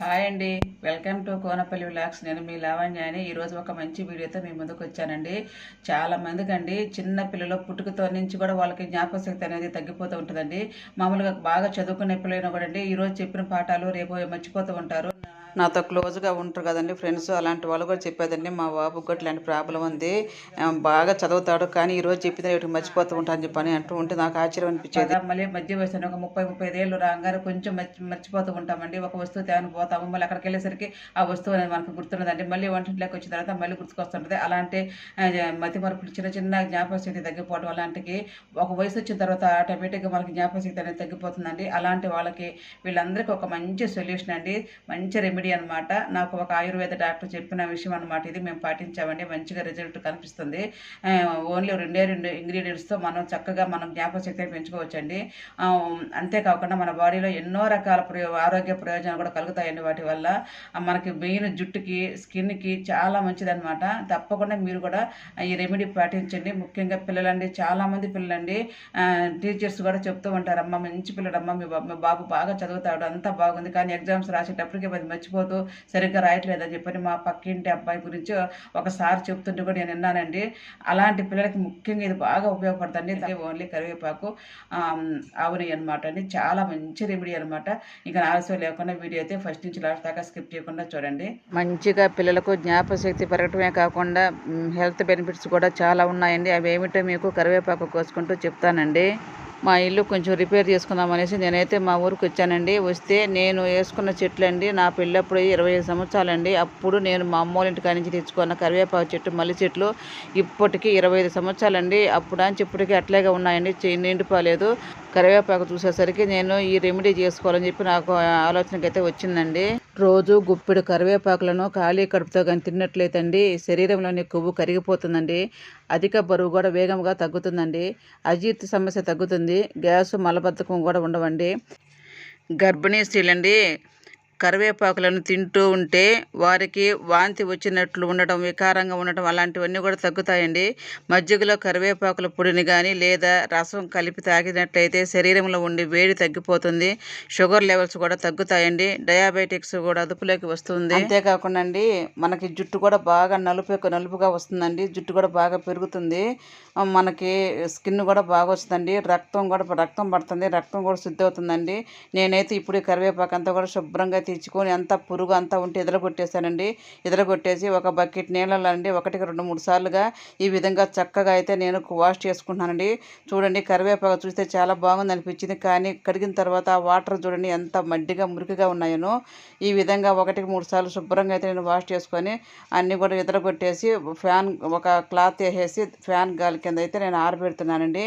Hi అండి. Welcome to Konapalli విలాక్స్ నేను మీ లావణ్య అని ఈరోజు ఒక మంచి వీడియోతో మీ ముందుకు వచ్చానండి. చాలా మందికి అండి చిన్న పిల్లలు పుట్టుకతో నుంచి కూడా వాళ్ళకి జ్ఞాపకశక్తి అనేది తగ్గిపోతూ ఉంటుందండి. మామూలుగా బాగా చదువుకునే పిల్లలు కూడా అండి ఈరోజు చెప్పిన పాఠాలు రేపు మర్చిపోతూ ఉంటారు. నాతో క్లోజ్గా ఉంటారు కదండి ఫ్రెండ్స్ అలాంటి వాళ్ళు కూడా చెప్పేదండి మా బాబుకి కూడా ఇలాంటి ప్రాబ్లం ఉంది బాగా చదువుతాడు కానీ ఈ రోజు ఇటు వీటికి మర్చిపోతూ ఉంటాను చెప్పని అంటూ ఉంటే నాకు ఆశ్చర్యం అనిపించేది. మళ్ళీ మధ్య వయసు ఒక ముప్పై ముప్పై ఏళ్ళు రాగానే కొంచెం మర్చిపోతూ ఉంటామండి. ఒక వస్తువు తేను పోతాము మళ్ళీ అక్కడికి వెళ్ళేసరికి ఆ వస్తువు అనేది మనకు గుర్తున్నదండి మళ్ళీ వంటింట్లోకి వచ్చిన తర్వాత మళ్ళీ గుర్తుకొస్తుంటుంది. అలాంటి మతి మరుపులు చిన్న చిన్న జ్ఞాపకశక్తి తగ్గిపోవడం అలాంటికి ఒక వయసు వచ్చిన తర్వాత ఆటోమేటిక్గా మనకి జ్ఞాపకశక్తి అనేది తగ్గిపోతుందండి. అలాంటి వాళ్ళకి వీళ్ళందరికీ ఒక మంచి సొల్యూషన్ అండి. మంచి రెమెడీ అనమాట నాకు ఒక ఆయుర్వేద డాక్టర్ చెప్పిన విషయం అనమాట ఇది మేము పాటించామండి. మంచిగా రిజల్ట్ కనిపిస్తుంది. ఓన్లీ రెండే రెండు ఇంగ్రీడియంట్స్తో మనం చక్కగా మనం జ్ఞాపకశక్తిని పెంచుకోవచ్చండి. అంతేకాకుండా మన బాడీలో ఎన్నో రకాల ప్రయో ఆరోగ్య ప్రయోజనాలు కూడా కలుగుతాయండి వాటి వల్ల. మనకి మెయిన్ జుట్టుకి స్కిన్కి చాలా మంచిదనమాట తప్పకుండా మీరు కూడా ఈ రెమెడీ పాటించండి. ముఖ్యంగా పిల్లలండి చాలామంది పిల్లలండి. టీచర్స్ కూడా చెప్తూ ఉంటారు అమ్మ మంచి పిల్లడమ్మ మీ బాబు బాబు బాగా చదువుతాడు అంతా బాగుంది. కానీ ఎగ్జామ్స్ రాసేటప్పటికి అది మర్చిపోతూ సరిగ్గా రాయట్లేదని చెప్పని మా పక్కింటి అబ్బాయి గురించి ఒకసారి చెప్తుంటే కూడా నేను విన్నానండి. అలాంటి పిల్లలకి ముఖ్యంగా ఇది బాగా ఉపయోగపడుతుంది. ఓన్లీ కరివేపాకు ఆవుని అనమాట అండి. చాలా మంచి రెమెడీ అనమాట ఇంకా ఆలస్యం లేకుండా వీడియో అయితే ఫస్ట్ నుంచి లాస్ట్ దాకా స్కిప్ చేయకుండా చూడండి. మంచిగా పిల్లలకు జ్ఞాపశక్తి పెరగటమే కాకుండా హెల్త్ బెనిఫిట్స్ కూడా చాలా ఉన్నాయండి. అవి ఏమిటో మీకు కరివేపాకు కోసుకుంటూ చెప్తానండి. మా ఇల్లు కొంచెం రిపేర్ చేసుకుందాం అనేసి నేనైతే మా ఊరికి వచ్చానండి. వస్తే నేను వేసుకున్న చెట్లు అండి నా పిల్లప్పుడు ఇరవై ఐదు సంవత్సరాలండి. అప్పుడు నేను మా అమ్మోళ్ళ ఇంటి నుంచి తెచ్చుకున్న కరివేపాకు చెట్టు మల్లి చెట్లు ఇప్పటికీ ఇరవై ఐదు సంవత్సరాలండి. అప్పుడు అని ఇప్పటికీ అట్లాగే ఉన్నాయండి నిండిపోలేదు. కరివేపాకు చూసేసరికి నేను ఈ రెమెడీ చేసుకోవాలని చెప్పి నాకు ఆలోచనకైతే వచ్చిందండి. రోజు గుప్పెడు కరివేపాకులను ఖాళీ కడుపుతో కానీ తిన్నట్లయితే అండి శరీరంలోని కొవ్వు కరిగిపోతుందండి. అధిక బరువు కూడా వేగంగా తగ్గుతుందండి. అజీర్తి సమస్య తగ్గుతుంది. గ్యాస్ మలబద్ధకం కూడా ఉండవండి. గర్భిణీ స్త్రీలండి కరివేపాకులను తింటూ ఉంటే వారికి వాంతి వచ్చినట్లు ఉండటం వికారంగా ఉండటం అలాంటివన్నీ కూడా తగ్గుతాయండి. మజ్జిగలో కరివేపాకుల పొడిని కానీ లేదా రసం కలిపి తాగినట్లయితే శరీరంలో ఉండి వేడి తగ్గిపోతుంది. షుగర్ లెవెల్స్ కూడా తగ్గుతాయండి. డయాబెటిక్స్ కూడా అదుపులోకి వస్తుంది. అంతేకాకుండా అండి మనకి జుట్టు కూడా బాగా నలుపు నలుపుగా వస్తుందండి. జుట్టు కూడా బాగా పెరుగుతుంది. మనకి స్కిన్ కూడా బాగా వస్తుందండి. రక్తం కూడా రక్తం పడుతుంది. రక్తం కూడా శుద్ధి అవుతుందండి. నేనైతే ఇప్పుడు కరివేపాకు అంతా కూడా శుభ్రంగా తెచ్చుకొని అంతా పురుగు అంతా ఉంటే ఎదరగొట్టేశానండి. ఎదరగొట్టేసి ఒక బకెట్ నీళ్ళలో అండి ఒకటికి రెండు మూడు సార్లుగా ఈ విధంగా చక్కగా అయితే నేను వాష్ చేసుకుంటున్నానండి. చూడండి కరివేపాకు చూస్తే చాలా బాగుంది అనిపించింది. కానీ కడిగిన తర్వాత ఆ వాటర్ చూడండి ఎంత మడ్డిగా మురికిగా ఉన్నాయో ఈ విధంగా ఒకటికి మూడు సార్లు శుభ్రంగా అయితే నేను వాష్ చేసుకొని అన్నీ కూడా ఎదరగొట్టేసి ఫ్యాన్ ఒక క్లాత్ వేసేసి ఫ్యాన్ గాలి కింద అయితే నేను ఆరబెడుతున్నానండి.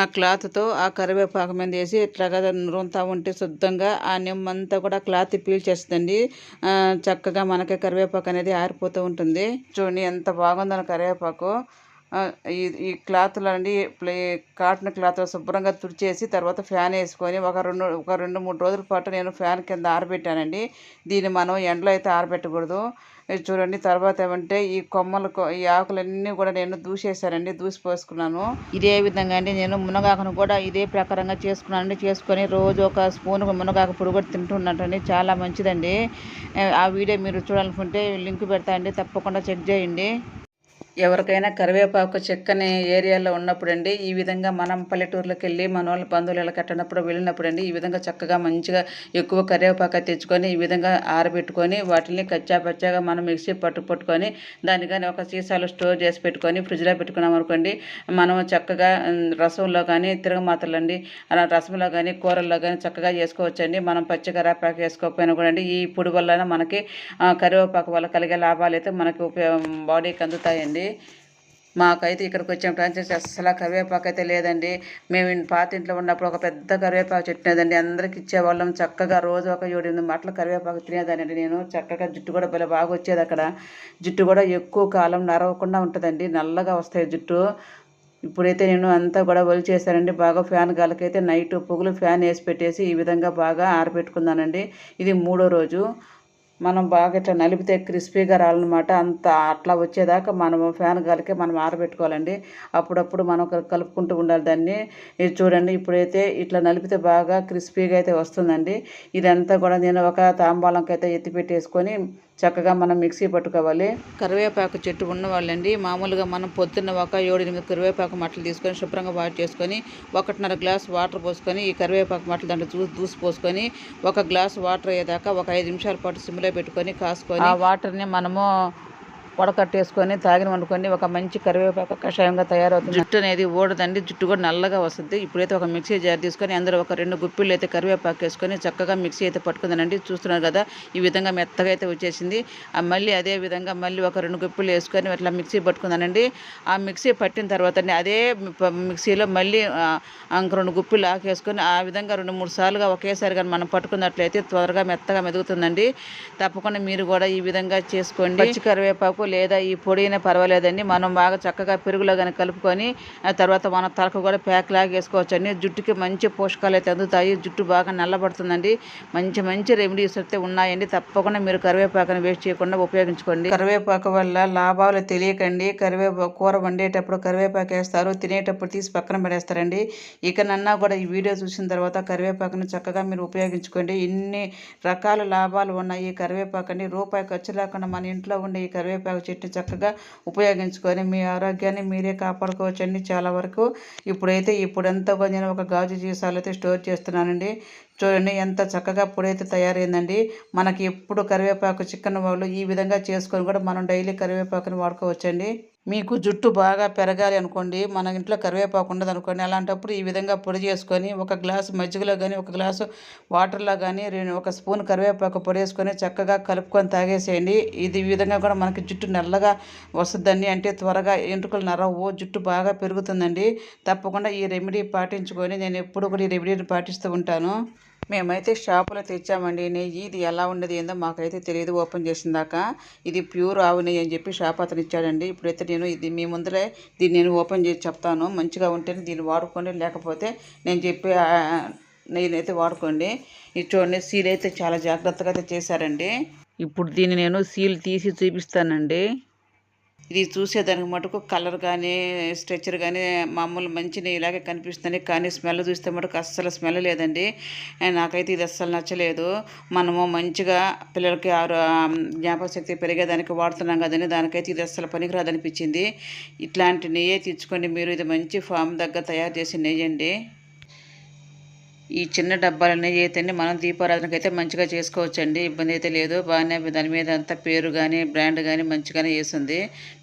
ఆ క్లాత్తో ఆ కరివేపాకు మీద వేసి ఇట్లాగా నురుంతా ఉంటే శుద్ధంగా ఆ నిమ్మంతా కూడా క్లాత్ హెల్ప్ చేస్తుందండి చక్కగా మనకి కరివేపాకు అనేది ఆరిపోతూ ఉంటుంది. చూడండి ఎంత బాగుందో కరివేపాకు. ఈ ఈ క్లాత్లండి ప్లే కాటన్ క్లాత్ శుభ్రంగా తుడిచేసి తర్వాత ఫ్యాన్ వేసుకొని ఒక రెండు ఒక రెండు మూడు రోజుల పాటు నేను ఫ్యాన్ కింద ఆరబెట్టానండి. దీన్ని మనం ఎండలో అయితే ఆరబెట్టకూడదు. చూడండి తర్వాత ఏమంటే ఈ కొమ్మలు ఈ ఆకులన్నీ కూడా నేను దూసేసానండి దూసి పోసుకున్నాను ఇదే విధంగా అండి నేను మునగాకును కూడా ఇదే ప్రకారంగా చేసుకున్నానండి. చేసుకొని రోజు ఒక స్పూన్ మునగాకు పొడి కూడా తింటున్నట్టండి. చాలా మంచిదండి. ఆ, ఆ వీడియో మీరు చూడాలనుకుంటే లింక్ పెడతా అండి తప్పకుండా చెక్ చేయండి. ఎవరికైనా కరివేపాకు చెక్కని ఏరియాలో ఉన్నప్పుడు అండి ఈ విధంగా మనం పల్లెటూర్లోకి వెళ్ళి మన వాళ్ళ బంధువులు ఇలా కట్టినప్పుడు వెళ్ళినప్పుడండి ఈ విధంగా చక్కగా మంచిగా ఎక్కువ కరివేపాకు తెచ్చుకొని ఈ విధంగా ఆరబెట్టుకొని వాటిని కచ్చా పచ్చాగా మనం మిక్సీ పట్టు పట్టుకొని దాన్ని కానీ ఒక సీసాలో స్టోర్ చేసి పెట్టుకొని ఫ్రిడ్జ్లో పెట్టుకున్నాం అనుకోండి మనం చక్కగా రసంలో కానీ తిరగమాతలు అండి అలా రసంలో కానీ కూరల్లో కానీ చక్కగా చేసుకోవచ్చండి. మనం పచ్చి కరివేపాకు వేసుకోకపోయినా కూడా అండి ఈ పొడి వల్ల మనకి కరివేపాకు వల్ల కలిగే లాభాలు అయితే మనకి ఉపయోగం బాడీకి అందుతాయండి. మాకైతే ఇక్కడికి వచ్చిన ఫ్రాంచైజీ అసలు కరివేపాకు అయితే లేదండి. మేము పాత ఇంట్లో ఉన్నప్పుడు ఒక పెద్ద కరివేపాకు చెట్టు ఉన్నదండి అందరికి ఇచ్చేవాళ్ళం. చక్కగా రోజు ఒక ఏడు ఎనిమిది మాటలు కరివేపాకు తినేదానండి నేను. చక్కగా జుట్టు కూడా భలే బాగా వచ్చేది అక్కడ. జుట్టు కూడా ఎక్కువ కాలం నరవకుండా ఉంటుందండి. నల్లగా వస్తాయి జుట్టు. ఇప్పుడైతే నేను అంతా కూడా వలి చేశానండి. బాగా ఫ్యాన్ గాలకైతే నైట్ పొగులు ఫ్యాన్ వేసి పెట్టేసి ఈ విధంగా బాగా ఆరబెట్టుకున్నానండి. ఇది మూడో రోజు. మనం బాగా ఇట్లా నలిపితే క్రిస్పీగా రావాలన్నమాట అంత అట్లా వచ్చేదాకా మనం ఫ్యాన్ గాలికే మనం ఆరబెట్టుకోవాలండి. అప్పుడప్పుడు మనం కలుపుకుంటూ ఉండాలి దాన్ని. ఇది చూడండి ఇప్పుడైతే ఇట్లా నలిపితే బాగా క్రిస్పీగా అయితే వస్తుందండి. ఇదంతా కూడా నేను ఒక తాంబాలంకి అయితే ఎత్తి పెట్టేసుకొని చక్కగా మనం మిక్సీ పట్టుకోవాలి. కరివేపాకు చెట్టు ఉన్న వాళ్ళండి మామూలుగా మనం పొద్దున్న ఒక ఏడు ఎనిమిది కరివేపాకు మట్టలు తీసుకొని శుభ్రంగా వాష్ చేసుకొని ఒకటిన్నర గ్లాస్ వాటర్ పోసుకొని ఈ కరివేపాకు మట్టలు దాంట్లో చూ దూసి పోసుకొని ఒక గ్లాస్ వాటర్ అయ్యేదాకా ఒక ఐదు నిమిషాల పాటు సిమ్లో పెట్టుకొని కాసుకొని ఆ వాటర్ని మనము వడకట్టేసుకొని తాగిన వండుకొని ఒక మంచి కరివేపాకు కషాయంగా తయారవుతుంది. జుట్టు అనేది ఊడదండి. జుట్టు కూడా నల్లగా వస్తుంది. ఇప్పుడైతే ఒక మిక్సీ జార్ తీసుకొని అందులో ఒక రెండు గుప్పిళ్ళు అయితే కరివేపాకు వేసుకొని చక్కగా మిక్సీ అయితే పట్టుకుందానండి. చూస్తున్నారు కదా ఈ విధంగా మెత్తగా అయితే వచ్చేసింది. ఆ మళ్ళీ అదే విధంగా మళ్ళీ ఒక రెండు గుప్పిళ్ళు వేసుకొని అట్లా మిక్సీ పట్టుకుందానండి. ఆ మిక్సీ పట్టిన తర్వాత అదే మిక్సీలో మళ్ళీ రెండు గుప్పిళ్ళు ఆకేసుకొని ఆ విధంగా రెండు మూడు సార్లుగా ఒకేసారి కానీ మనం పట్టుకున్నట్లయితే త్వరగా మెత్తగా మెదుగుతుందండి. తప్పకుండా మీరు కూడా ఈ విధంగా చేసుకోండి. పచ్చి కరివేపాకు లేదా ఈ పొడి అయినా పర్వాలేదండి. మనం బాగా చక్కగా పెరుగులో కానీ కలుపుకొని ఆ తర్వాత మన తలకు కూడా ప్యాక్ లాగా వేసుకోవచ్చు అండి జుట్టుకి మంచి పోషకాలు అయితే అందుతాయి. జుట్టు బాగా నల్లబడుతుందండి. మంచి మంచి రెమెడీస్ అయితే ఉన్నాయండి. తప్పకుండా మీరు కరివేపాకుని వేస్ట్ చేయకుండా ఉపయోగించుకోండి. కరివేపాకు వల్ల లాభాలు తెలియకండి. కరివేపాకు కూర వండేటప్పుడు కరివేపాకు వేస్తారు. తినేటప్పుడు తీసి పక్కన పడేస్తారండి. ఇకనన్నా కూడా ఈ వీడియో చూసిన తర్వాత కరివేపాకుని చక్కగా మీరు ఉపయోగించుకోండి. ఇన్ని రకాల లాభాలు ఉన్నాయి ఈ కరివేపాకుని రూపాయి ఖర్చు లేకుండా మన ఇంట్లో ఉండే ఈ కరివేపాకు చెట్టు చక్కగా ఉపయోగించుకొని మీ ఆరోగ్యాన్ని మీరే కాపాడుకోవచ్చండి. చాలా వరకు ఇప్పుడైతే ఇప్పుడంతా కూడా నేను ఒక గాజు జీసాలు అయితే స్టోర్ చేస్తున్నానండి. చూడండి ఎంత చక్కగా పొడైతే తయారైందండి. మనకి ఎప్పుడు కరివేపాకు చికెన్ వాళ్ళు ఈ విధంగా చేసుకొని కూడా మనం డైలీ కరివేపాకుని వాడుకోవచ్చండి. మీకు జుట్టు బాగా పెరగాలి అనుకోండి మన ఇంట్లో కరివేపాకు ఉండదు అనుకోండి అలాంటప్పుడు ఈ విధంగా పొడి చేసుకొని ఒక గ్లాసు మజ్జిగలో కానీ ఒక గ్లాసు వాటర్లో కానీ ఒక స్పూన్ కరివేపాకు పొడి వేసుకొని చక్కగా కలుపుకొని తాగేసేయండి. ఇది ఈ విధంగా కూడా మనకి జుట్టు నల్లగా వస్తుందండి. అంటే త్వరగా ఎంట్రుకలు నరవు జుట్టు బాగా పెరుగుతుందండి. తప్పకుండా ఈ రెమెడీ పాటించుకొని నేను ఎప్పుడు కూడా ఈ రెమెడీని పాటిస్తూ ఉంటాను. మేమైతే షాపులో తెచ్చామండి. నెయ్యి ఇది ఎలా ఉండేది ఏందో మాకైతే తెలియదు. ఓపెన్ చేసిన దాకా ఇది ప్యూర్ ఆవు నెయ్యి అని చెప్పి షాప్ అతను ఇచ్చాడండి. ఇప్పుడైతే నేను ఇది మీ ముందరే దీన్ని నేను ఓపెన్ చేసి చెప్తాను. మంచిగా ఉంటేనే దీన్ని వాడుకోండి. లేకపోతే నేను చెప్పే ఆ, నెయ్యినైతే వాడుకోండి. ఇది చూడండి సీల్ అయితే చాలా జాగ్రత్తగా అయితే చేశారండి. ఇప్పుడు దీన్ని నేను సీల్ తీసి చూపిస్తానండి. ఇది చూసేదానికి మటుకు కలర్ కానీ స్ట్రెచర్ కానీ మామూలు మంచి ఇలాగే కనిపిస్తుంది. కానీ స్మెల్ చూస్తే మటుకు అస్సలు స్మెల్ లేదండి. నాకైతే ఇది అస్సలు నచ్చలేదు. మనము మంచిగా పిల్లలకి ఆరు జ్ఞాపకశక్తి పెరిగేదానికి వాడుతున్నాం కదండి. దానికైతే ఇది అస్సలు పనికిరాదనిపించింది. ఇట్లాంటి నెయ్యే తెచ్చుకోండి మీరు ఇది మంచి ఫామ్ దగ్గర తయారు చేసి నెయ్యి అండి ఈ చిన్న డబ్బాల నెయ్యి మనం దీపారాధనకి అయితే మంచిగా చేసుకోవచ్చండి. ఇబ్బంది అయితే లేదు. బాగానే దాని మీద అంతా పేరు కానీ బ్రాండ్ కానీ మంచిగానే వేసింది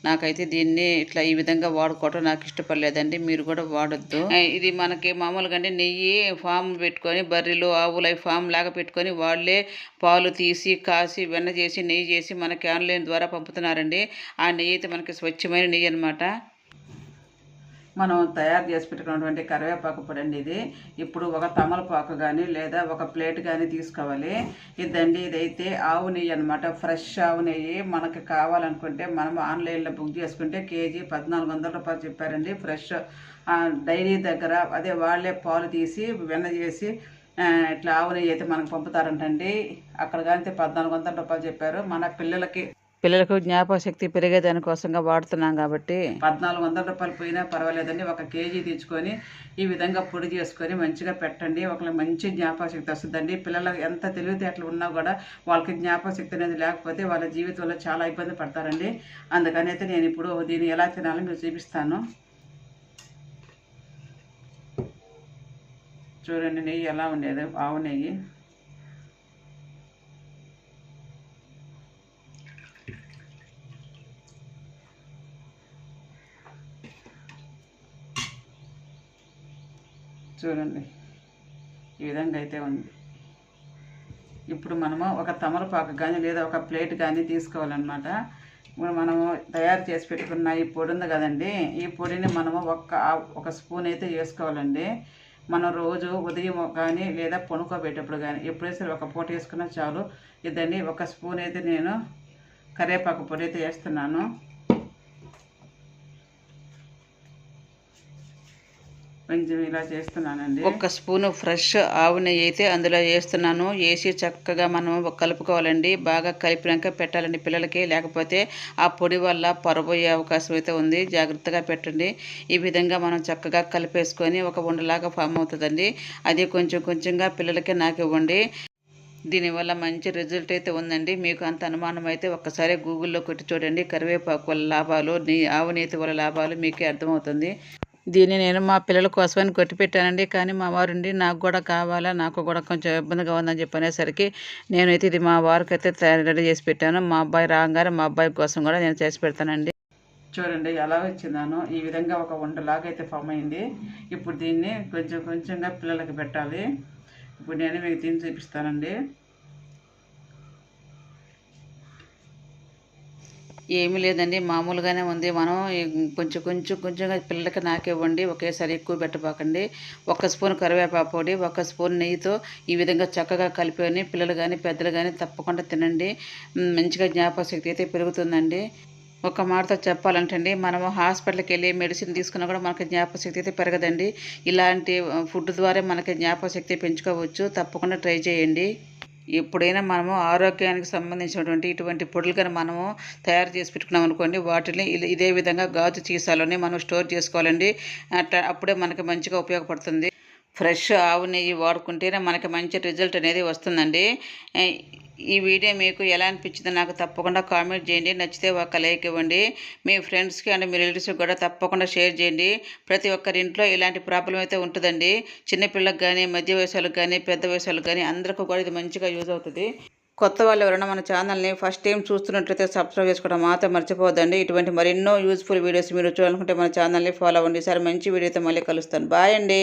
నాకైతే దీన్ని ఇట్లా ఈ విధంగా వాడుకోవటం నాకు ఇష్టపడలేదండి. మీరు కూడా వాడద్దు. ఇది మనకి మామూలుగా అంటే నెయ్యి ఫామ్ పెట్టుకొని బర్రెలు ఆవులు అవి ఫామ్ లాగా పెట్టుకొని వాళ్ళే పాలు తీసి కాసి వెన్న చేసి నెయ్యి చేసి మనకి ఆన్లైన్ ద్వారా పంపుతున్నారండి. ఆ నెయ్యి అయితే మనకి స్వచ్ఛమైన నెయ్యి అనమాట మనం తయారు చేసి పెట్టుకున్నటువంటి కరివేపాకు పొడి అండి ఇది. ఇప్పుడు ఒక తమలపాకు కానీ లేదా ఒక ప్లేట్ కానీ తీసుకోవాలి. ఇదండి ఇదైతే ఆవు నెయ్యి అనమాట ఫ్రెష్ ఆవు నెయ్యి మనకి కావాలనుకుంటే మనం ఆన్లైన్లో బుక్ చేసుకుంటే కేజీ పద్నాలుగు వందల రూపాయలు చెప్పారండి. ఫ్రెష్ డైరీ దగ్గర అదే వాళ్ళే పాలు తీసి వెన్న చేసి ఇట్లా ఆవు నెయ్యి అయితే మనకు పంపుతారంటండి. అక్కడ కానీ పద్నాలుగు వందల రూపాయలు చెప్పారు. మన పిల్లలకి పిల్లలకు జ్ఞాపకశక్తి పెరిగే దానికోసంగా వాడుతున్నాం కాబట్టి పద్నాలుగు వందల రూపాయలు పోయినా పర్వాలేదండి. ఒక కేజీ తెచ్చుకొని ఈ విధంగా పొడి చేసుకొని మంచిగా పెట్టండి. ఒకళ్ళ మంచి జ్ఞాపకశక్తి వస్తుందండి. పిల్లలకు ఎంత తెలివితేటలు ఉన్నా కూడా వాళ్ళకి జ్ఞాపకశక్తి అనేది లేకపోతే వాళ్ళ జీవితంలో చాలా ఇబ్బంది పడతారండి. అందుకని అయితే నేను ఇప్పుడు దీన్ని ఎలా తినాలో మీరు చూపిస్తాను. చూడండి నెయ్యి ఎలా ఉండేది ఆవు నెయ్యి. చూడండి. ఈ విధంగా అయితే ఉంది. ఇప్పుడు మనము ఒక తమలపాకు కానీ లేదా ఒక ప్లేట్ కానీ తీసుకోవాలన్నమాట. ఇప్పుడు మనము తయారు చేసి పెట్టుకున్న ఈ పొడి ఉంది కదండి. ఈ పొడిని మనము ఒక్క ఒక స్పూన్ అయితే వేసుకోవాలండి. మనం రోజు ఉదయం కానీ లేదా పనుకోబెట్టేటప్పుడు కానీ ఎప్పుడైతే సరే ఒక పూట వేసుకున్నా చాలు. ఇదండి ఒక స్పూన్ అయితే నేను కరివేపాకు పొడి అయితే వేస్తున్నాను. కొంచెం ఇలా చేస్తున్నానండి. ఒక స్పూన్ ఫ్రెష్ ఆవు నెయ్యి అయితే అందులో వేస్తున్నాను. వేసి చక్కగా మనం కలుపుకోవాలండి. బాగా కలిపినాక పెట్టాలండి పిల్లలకి. లేకపోతే ఆ పొడి వల్ల పొరబోయే అవకాశం అయితే ఉంది. జాగ్రత్తగా పెట్టండి. ఈ విధంగా మనం చక్కగా కలిపేసుకొని ఒక ఉండలాగా ఫామ్ అవుతుందండి. అది కొంచెం కొంచెంగా పిల్లలకి నాకు ఇవ్వండి. దీనివల్ల మంచి రిజల్ట్ అయితే ఉందండి. మీకు అంత అనుమానం అయితే ఒక్కసారి గూగుల్లో కొట్టి చూడండి. కరివేపాకు వల్ల లాభాలు నీ ఆవు నేతి వల్ల లాభాలు మీకే అర్థమవుతుంది. దీన్ని నేను మా పిల్లల కోసమని కొట్టి పెట్టానండి. కానీ మా వారుండి నాకు కూడా కావాలా నాకు కూడా కొంచెం ఇబ్బందిగా ఉందని చెప్పి అనేసరికి నేనైతే ఇది మా వారికి అయితే తయారు రెడీ చేసి పెట్టాను. మా అబ్బాయి రాగానే మా అబ్బాయి కోసం కూడా నేను చేసి పెడతానండి. చూడండి ఎలా వచ్చిందానో. ఈ విధంగా ఒక వంటలాగా అయితే ఫామ్ అయింది. ఇప్పుడు దీన్ని కొంచెం కొంచెంగా పిల్లలకి పెట్టాలి. ఇప్పుడు నేను మీకు దీన్ని చూపిస్తానండి. ఏమీ లేదండి. మామూలుగానే ఉంది. మనం కొంచెం కొంచెం కొంచెంగా పిల్లలకి నాకివ్వండి ఒకేసారి ఎక్కువ పెట్టబాకండి. ఒక స్పూన్ కరివేపాకు పొడి ఒక స్పూన్ నెయ్యితో ఈ విధంగా చక్కగా కలిపి పిల్లలు కానీ పెద్దలు కానీ తప్పకుండా తినండి. మంచిగా జ్ఞాపకశక్తి అయితే పెరుగుతుందండి. ఒక మాటతో చెప్పాలంటే అండి మనము హాస్పిటల్కి వెళ్ళి మెడిసిన్ తీసుకున్నా కూడా మనకి జ్ఞాపకశక్తి అయితే పెరగదండి. ఇలాంటి ఫుడ్ ద్వారా మనకి జ్ఞాపకశక్తి పెంచుకోవచ్చు. తప్పకుండా ట్రై చేయండి. ఎప్పుడైనా మనము ఆరోగ్యానికి సంబంధించినటువంటి ఇటువంటి పొడులు కానీ మనము తయారు చేసి పెట్టుకున్నాం అనుకోండి వాటిని ఇదే విధంగా గాజు సీసాలోనే మనం స్టోర్ చేసుకోవాలండి. అట్లా అప్పుడే మనకి మంచిగా ఉపయోగపడుతుంది. ఫ్రెష్ ఆవు నెయ్యి వాడుకుంటేనే మనకి మంచి రిజల్ట్ అనేది వస్తుందండి. ఈ వీడియో మీకు ఎలా అనిపించిందో నాకు తప్పకుండా కామెంట్ చేయండి. నచ్చితే ఒక లైక్ ఇవ్వండి. మీ ఫ్రెండ్స్కి అండ్ మీ రిలేటివ్స్కి కూడా తప్పకుండా షేర్ చేయండి. ప్రతి ఒక్కరి ఇంట్లో ఇలాంటి ప్రాబ్లం అయితే ఉంటుందండి. చిన్నపిల్లలకు కానీ మధ్య వయసులకు కానీ పెద్ద వయసులకు కానీ అందరికీ కూడా ఇది మంచిగా యూజ్ అవుతుంది. కొత్త వాళ్ళు ఎవరైనా మన ఛానల్ని ఫస్ట్ టైం చూస్తున్నట్లయితే సబ్స్క్రైబ్ చేసుకోవడం మాత్రం మర్చిపోవద్దండి. ఇటువంటి మరెన్నో యూస్ఫుల్ వీడియోస్ మీరు చూడాలనుకుంటే మన ఛానల్ని ఫాలో అవ్వండి. సరే మంచి వీడియోతో మళ్ళీ కలుస్తాను. బాయ్ అండి.